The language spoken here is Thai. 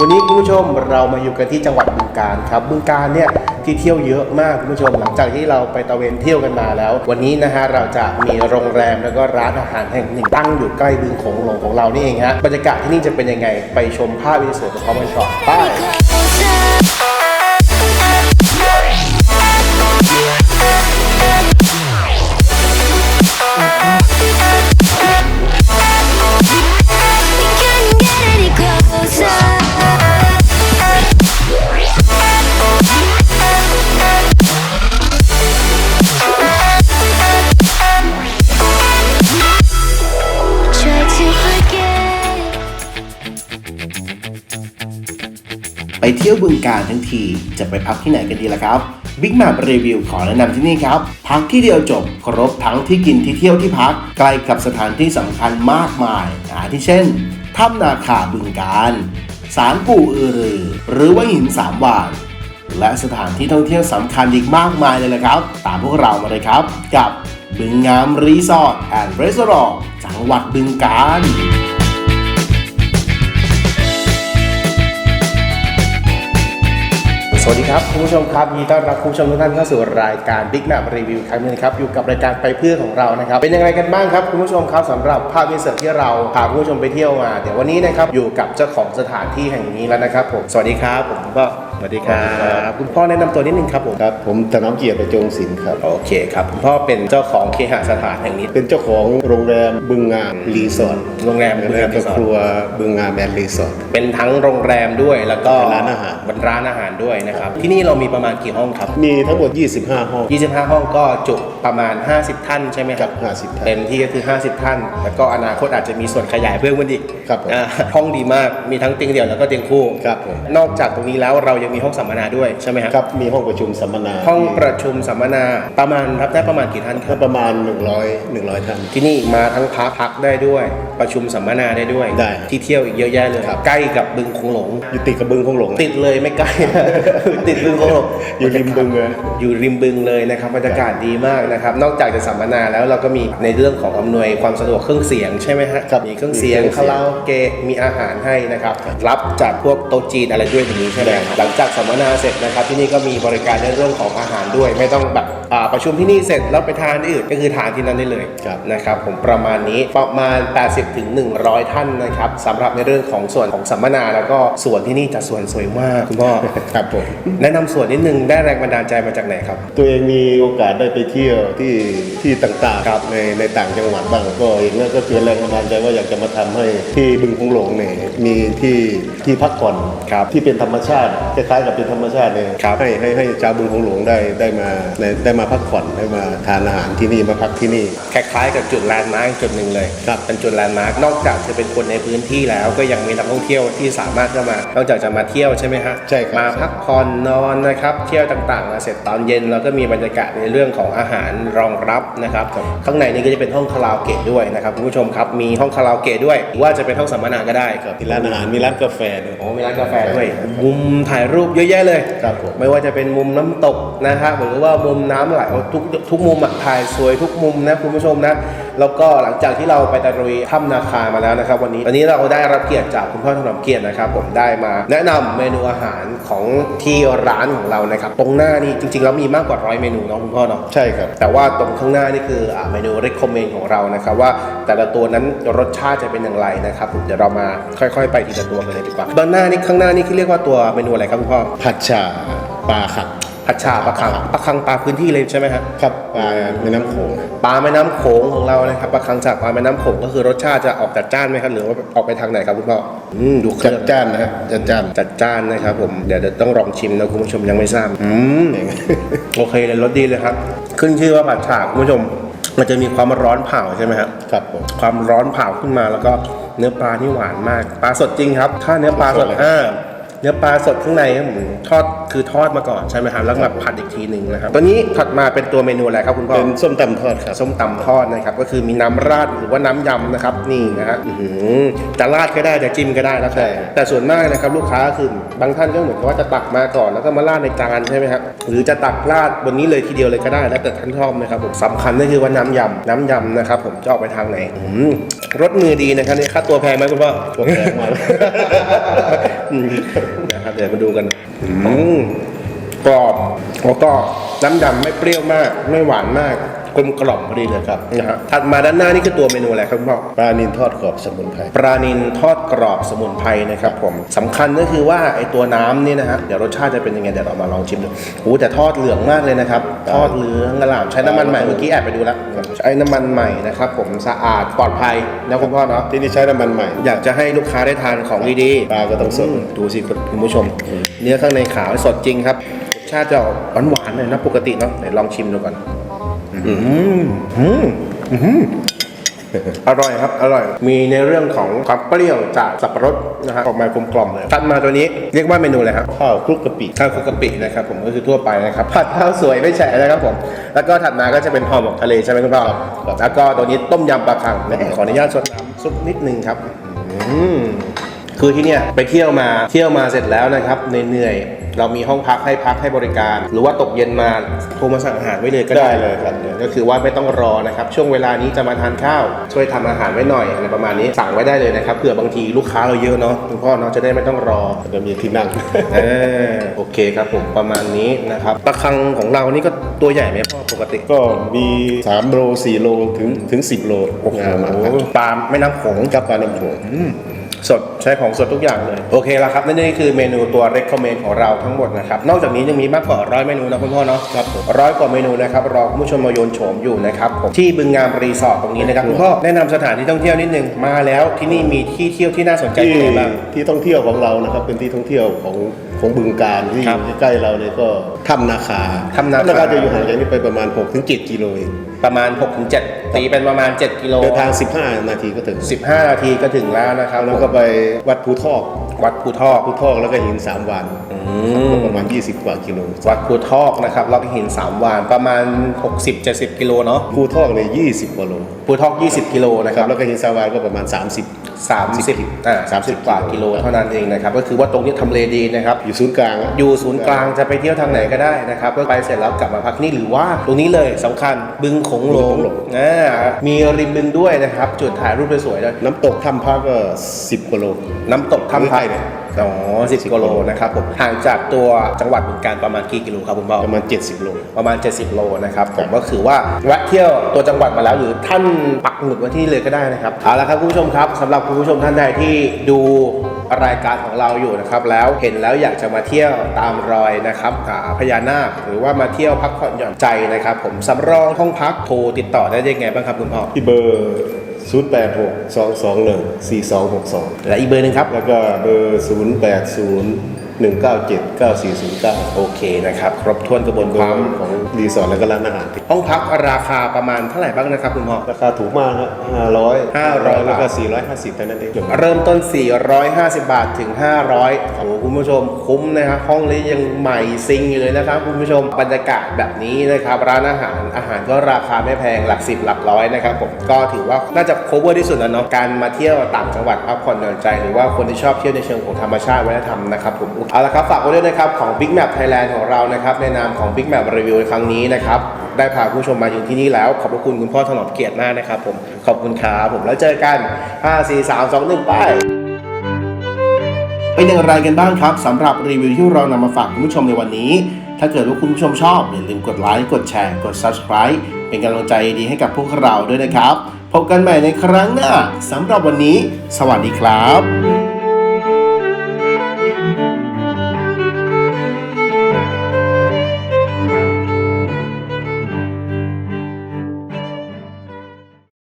วันนี้คุณผู้ชมเรามาอยู่กันที่จังหวัดบึงกาฬครับบึงกาฬเนี่ยที่เที่ยวเยอะมากคุณผู้ชม หลังจากที่เราไปตะเวนเที่ยวกันมาแล้ว วันนี้นะฮะเราจะมีโรงแรมแล้วก็ร้านอาหารแห่งหนึ่งตั้งอยู่ใกล้บึงโขงหลงของเรานี่เองฮะบรรยากาศที่นี่จะเป็นยังไงไปชมภาพวิดีโอพร้อมกันก่อนไป ที่ยวบึงกาฬทั้งทีจะไปพักที่ไหนกันดีล่ะครับ Big Map Review ขอแนะนำที่นี่ครับ พักที่เดียวจบ ครบทั้งที่กินที่เที่ยวที่พักใกล้กับสถานที่สำคัญมากมายอาทิเช่นถ้ำนาคาบึงกาฬศาลปู่อือรือ หรือว่าหินสามวานและสถานที่ท่องเที่ยวสำคัญอีกมากมายเลยละครับ ตามพวกเรามาเลยครับ กับบึงงามรีสอร์ทแอนด์รีสอร์ทจังหวัดบึงกาฬ สวัสดีครับคุณผู้ชมครับยินดีต้อนรับคุณผู้ชมทุกท่านเข้าสู่รายการ Big Map Review ครั้งหนึงครับอยู่กับรายการไปเพื่อของเรานะครับเป็นยังไงกันบ้างครับคุณผู้ชมครับสำหรับภาพวิเศษที่เราพาคุณผู้ชมไปเที่ยวมาเดี๋ยววันนี้นะครับอยู่กับเจ้าของสถานที่แห่งนี้แล้วนะครับผมสวัสดีครับผมก็ สวัสดีครับคุณพ่อแนะนำตัวนิดนึงครับผมครับ ผมถนอมเกียรติประจงศิลป์ครับ โอเคครับคุณพ่อเป็นเจ้าของเคหสถานแห่งนี้ เป็นเจ้าของโรงแรมบึงงามรีสอร์ทโรงแรมบึงงามรีและสอร์ท ครัวบึงงามแอนด์รีสอร์ท เป็นทั้งโรงแรมด้วยแล้วก็ร้านอาหาร เป็นร้านอาหารด้วยนะครับ ที่นี่เรามีประมาณกี่ห้องครับ มีทั้งหมด 25 ห้อง 25 ห้องก็จุประมาณ 50 ท่านใช่ไหมครับครับ50ท่านเต็มที่ก็คือ 50 ท่าน แล้วก็อนาคตอาจจะมีส่วนขยายเพิ่มขึ้นอีกครับผม อ่าห้องดีมากมีทั้งเตียงเดี่ยวแล้วก็เตียงคู่ ครับผม นอกจากตรงนี้แล้วเรายังมีห้องสัมมนาด้วยใช่ไหมครับครับมีห้องประชุมสัมมนาห้องประชุมสัมมนาประมาณรับได้ประมาณกี่ท่านคก็รับประมาณ 100 100ท่านที่นี่มาทั้งพักพักได้ด้วยประชุมสัมมนาได้ด้วย ได้ที่เที่ยวอีกเยอะแยะเลย ครับ ใกล้กับบึงคงหลง อยู่ติดกับบึงคงหลงติดเลยไม่ใกล้ ติดบึงคงหลง อยู่ริมบึงเลย อยู่ริมบึงเลยนะครับบรรยากาศดีมากนะครับ นอกจากจะสัมมนาแล้วเราก็มีในเรื่องของอำนวยความสะดวกเครื่องเสียงใช่ไหมฮะครับมีเครื่องเสียงมีเครื่องเสียงคาราโอเกะมีอาหารให้นะครับ รับจากพวกโต๊ะจีนอะไรด้วยอย่างนี้ใช่ไหมได้ครับหลังจากสัมมนาเสร็จนะครับ ที่นี่ก็มีบริการในเรื่องของอาหารด้วย ไม่ต้องแบบอ่า ประชุมที่นี่เสร็จแล้วไปทานที่อื่นก็คือทานที่นั่นได้เลยครับนะครับผมประมาณนี้ประมาณ 80ถึง100 ท่านนะครับสำหรับในเรื่องของส่วนของสัมมนา แล้วก็ส่วนที่นี่จะส่วนสวยมากคุณพ่อครับผมแนะนำส่วนนิดนึงได้แรงบันดาลใจมาจากไหนครับ ตัวเองมีโอกาสได้ไปเที่ยวที่ที่ต่างๆครับในในต่างจังหวัดบ้างก็เห็นแล้วก็เกิดแรงบันดาลใจว่าอยากจะมาทำให้ที่บึงคงหลงเนี่ยมีที่ที่พักผ่อนครับที่เป็นธรรมชาติคล้ายๆกับเป็นธรรมชาติเนี่ยครับให้ให้ให้ชาวบึงคงหลงได้ได้มาได้ได้มาพักผ่อนได้มาทานอาหารที่นี่มาพักที่นี่ คล้ายๆกับจุดแลนด์มาร์กจุดหนึ่งเลยครับเป็นจุดแลนด์มาร์กนอกจากจะเป็นคนในพื้นที่แล้วก็ยังมีนักท่องเที่ยวที่สามารถจะมานอกจากจะมาเที่ยวใช่ไหมฮะใช่ครับมาพักผ่อนนอนนะครับเที่ยวต่างๆมาเสร็จตอนเย็นเราก็มีบรรยากาศในเรื่องของอาหารรองรับนะครับข้างในนี้ก็จะเป็นห้องคาราโอเกะด้วยนะครับคุณผู้ชมครับมีห้องคาราโอเกะด้วย หรือว่าจะเป็นห้องสัมมนาก็ได้มีร้านอาหารมีร้านกาแฟด้วยโอ้มีร้านกาแฟด้วยมุมถ่ายรูปเยอะแยะเลย ครับผมไม่ว่าจะเป็นมุมน้ำตกนะฮะหรือว่ามุมน้ำไหลทุกทุกมุมอะถ่ายสวยทุกมุมนะคุณผู้ชมนะ แล้วก็หลังจากที่เราไปตะลุยถ้ำนาคามาแล้วนะครับ วันนี้วันนี้เราได้รับเกียรติจากคุณพ่อถนอมเกียรตินะครับ ผมได้มา แนะนำเมนูอาหารของที่ร้านของเรานะครับ ตรงหน้านี่จริงๆแล้วมีมากกว่าร้อยเมนูเนาะคุณพ่อเนาะใช่ครับ แต่ว่าตรงข้างหน้านี่คืออ่าเมนู recommend ของเรานะครับว่าแต่ละตัวนั้นรสชาติจะเป็นอย่างไรนะครับเดี๋ยวเรามาค่อย ๆ ไปทีละตัวกันเลยดีกว่าด้านหน้านี่ข้างหน้านี่คือเรียกว่าตัวเมนูอะไรครับคุณพ่อผัดฉ่าปลาขับ ผัดชาปลาคังปลาคังปลาพื้นที่เลยใช่ไหมฮะครับปลาแม่น้ำโขงปลาแม่น้ำโขงของเรานะครับปลาคังจากปลาแม่น้ำโขงก็คือรสชาติจะออกจัดจ้านไหมครับหรือว่าออกไปทางไหนครับคุณพ่ออืมดูเคจัรื่ดองจ้านนะฮะจัดจ้าน จัดจ้านนะครับผมเดี๋ยวเดี๋ยวต้องลองชิมนะคุณผู้ชมยังไม่ทราบอืม โอเคเลยรสดีเลยครับ ขึ้นชื่อว่าผัดฉาคุณผู้ชม มันจะมีความร้อนเผาใช่ไหมครับ ครับผม ความร้อนเผาขึ้นมาแล้วก็เนื้อปลาที่หวานมาก ปลาสดจริงครับ ถ้าเนื้อปลาสดสดเลย อ่า เนื้อปลาสดข้างในครับผมทอดคือทอดมาก่อนใช่ไหมครับแล้วมาผัดอีกทีหนึ่งนะครับตัวนี้ถัดมาเป็นตัวเมนูอะไรครับคุณพ่อเป็นส้มตำทอดครับส้มตำทอดนะครับก็คือมีน้ำราดหรือว่าน้ำยำนะครับนี่นะฮะอื้อหือจะราดก็ได้จะจิ้มก็ได้แล้วแต่ใช่แต่ส่วนมากนะครับลูกค้าคือบางท่านก็เหมือนกับว่าจะตักมาก่อนแล้วก็มาราดในจานใช่ไหมครับหรือจะตักราดบนนี้เลยทีเดียวเลยก็ได้แล้วแต่ท่านชอบนะครับผมสำคัญก็คือว่าน้ำยำน้ำยำนะครับผมจะออกไปทางไหนอื้อหือรสมือดีนะครับนี่ค่าตัวแพงไหมคุณพ่อตัวแพงมาก นะครับเดี๋ยวมาดูกันอืมกรอบแล้วก็น้ำดำไม่เปรี้ยวมาก ไม่หวานมาก กลมกล่อมพอดีเลยครับนะฮะถัดมาด้านหน้านี่คือตัวเมนูอะไรครับคุณพ่อปลานินทอดกรอบสมุนไพรปลานิลทอดกรอบสมุนไพรนะครับผมสำคัญก็คือว่าไอ้ตัวน้ำนี่นะฮะเดี๋ยวรสชาติจะเป็นยังไงเดี๋ยวเรามาลองชิมดูโอ้แต่ทอดเหลืองมากเลยนะครับทอดเหลืองกระหล่ำใช้น้ำมันใหม่เมื่อกี้แอบไปดูแล้วใช้น้ำมันใหม่นะครับผมสะอาดปลอดภัยนะคุณพ่อเนาะที่นี่ใช้น้ำมันใหม่ อยากจะให้ลูกค้าได้ทานของดีๆปลาก็ต้องสดมดูสิคุณคุณผู้ชม เนื้อข้างในขาวสดจริงครับรสชาติจะหวานหวานๆหน่อยนะปกติเนาะไหนลองชิมดูก่อน อืมอืมอืมอร่อยครับ อร่อย มีในเรื่องของความเปรี้ยวจากสับปะรดนะฮะออกมากลมกล่อมเลยถัดมาตัวนี้เรียกว่าเมนูอะไรครับข้าวคลุกกะปิข้าวคลุกกะปินะครับผมก็คือทั่วไปนะครับผัดข้าวสวยไม่แฉะนะครับผมแล้วก็ถัดมาก็จะเป็นห่อหมกทะเลใช่ไหมคุณพ่อแล้วก็ตัวนี้ต้มยำปลาคังนะขออนุญาตชดน้ำซุปนิดนึงครับ อืม คือที่เนี่ยไปเที่ยวมาเที่ยวมาเสร็จแล้วนะครับเหนื่อยๆเรามีห้องพักให้พักให้บริการ หรือว่าตกเย็นมาโทรมาสั่งอาหารไว้เลยก็ได้ได้เลยครับก็คือว่าไม่ต้องรอนะครับ ช่วงเวลานี้จะมาทานข้าว ช่วยทำอาหารไว้หน่อยอะไรประมาณนี้สั่งไว้ได้เลยนะครับเผื่อบางทีลูกค้าเราเยอะเนาะคุณพ่อเนาะจะได้ไม่ต้องรอจะมีที่นั่งเออโอเคครับผมประมาณนี้นะครับปลาคังของเรานี่ก็ตัวใหญ่ไหมพ่อปกติก็มี3โล4โลถึงถึง 10 โลโอ้โหประมาณนั้นปลาไม่น้ำโขงกับปลาน้ำโขง สดใช้ของสดทุกอย่างเลย โอเคแล้วครับนั่นนี่คือเมนูตัว recommend ของเราทั้งหมดนะครับ นอกจากนี้ยังมีมากกว่าร้อยเมนูนะคุณพ่อเนาะครับร้อยกว่าเมนูนะครับรอคุณผู้ชมมาโยนโฉมอยู่นะครับผมที่บึงงามรีสอร์ทตรงนี้นะครับคุณพ่อแนะนำสถานที่ท่องเที่ยวนิดนึงมาแล้วที่นี่มีที่เที่ยวที่น่าสนใจที่ที่ไหนบ้างที่ท่องเที่ยวของเรานะครับเป็นที่ท่องเที่ยวของ ของบึงการที่อครับยู่ใกล้ๆเราเนี่ยก็ถ้ำนาคาถ้ำนาคา จะอยู่ห่างจากนี้ไปประมาณ6ถึง7กิโลเองประมาณ6-7ตีเป็นประมาณ 7 กิโล เดินทาง 15 นาทีก็ถึง15 นาทีก็ถึงแล้วนะครับแล้วก็ไปวัดภูทอกวัดภูทอกภูทอกแล้วก็หินสามวันก็ประมาณ 20 กว่ากิโลวัดภูทอกนะครับแล้วก็หินสามวานประมาณ 60-70 กิโลเนาะภูทอกเนี่ย20กว่าโลภูทอก 20 กิโลนะนะคครัรับบแล้วก็หินสามวันก็ประมาณ 30 30อ่า30 กว่ากิโลเท่านั้นเองนะครับก็คือว่าตรงนี้ทำเลดีนะครับอยู่ศูนย์กลางอะอยู่ศูนย์กลางจะไปเที่ยวทางไหนก็ได้นะครับก็ไปเสร็จแล้วกลับมาพักที่นี่หรือว่าตรงนี้เลยสำคัญบึงโขงหลง อ่ามีริมบึงด้วยนะครับ จุดถ่ายรูปสวยๆด้วยน้ำตกถ้ำพักก็ 10กิโล น้ำตกถ้ำพักใกล้ๆเนี่ย อ๋อ10กิโลนะครับผมห่างจากตัวจังหวัดบึงการประมาณกี่กิโลครับคุณพ่อประมาณ 70โลประมาณ 70 โลนะครับผมก็คือว่าแวะเที่ยวตัวจังหวัดมาแล้วหรือท่านปักหมุดไว้ที่นี่เลยก็ได้นะครับเอาละครับคุณผู้ชมครับสำหรับคุณผู้ชมท่านใดที่ดูรายการของเราอยู่นะครับแล้วเห็นแล้วอยากจะมาเที่ยวตามรอยนะครับอ่าพญานาคหรือว่ามาเที่ยวพักผ่อนหย่อนใจนะครับ ผมสำรองห้องพักโทรติดต่อได้ยังไงบ้างครับคุณพ่อที่เบอร์ 086 221 4262 และอีกเบอร์หนึงครับ แล้วก็เบอร์ 080 197 9409 โอเคนะครับ ครบถ้วนกระบวนเบคอวามร์ของรีสอร์ทและก็ร้านอาหารห้องพักราคาประมาณเท่าไหร่บ้างนะครับคุณพ่อราคาถูกมากครับ500 500แล้วก็450เท่านั้นเองเริ่มต้น 450 บาทถึง 500โอ้โหคุณผู้ชมคุ้มนะครับห้องนี้ยังใหม่ซิงอยู่เลยนะครับคุณผู้ชมบรรยากาศแบบนี้นะครับร้านอาหารอาหารก็ราคาไม่แพงหลักสิบหลักร้อยนะครับผมก็ถือว่าน่าจะ cover ที่สุดแล้วเนาะการมาเที่ยวต่างจังหวัดพักผ่อนหย่อนใจ หรือว่าคนที่ชอบเที่ยวในเชิงของธรรมชาติวัฒนธรรมนะครับผมเอาละครับฝากไว้ด้วยนะครับของ Big Map Thailand ของเรานะครับในนามของ Big Map Review ในครั้งนี้นะครับได้พาคุณผู้ชมมาถึงที่นี่แล้ว ขอบพระคุณคุณพ่อถนอมเกียรติมากนะครับผมขอบคุณครับผมแล้วเจอกัน 5 4 3 2 1 ไปเป็นอย่างไรกันบ้างครับสำหรับรีวิวที่เรานำมาฝากคุณผู้ชมในวันนี้ ถ้าเกิดว่าคุณผู้ชมชอบอย่าลืมกดไลค์กดแชร์กด subscribe เป็นกำลังใจดีให้กับพวกเราด้วยนะครับ พบกันใหม่ในครั้งหน้าสำหรับวันนี้ สวัสดีครับ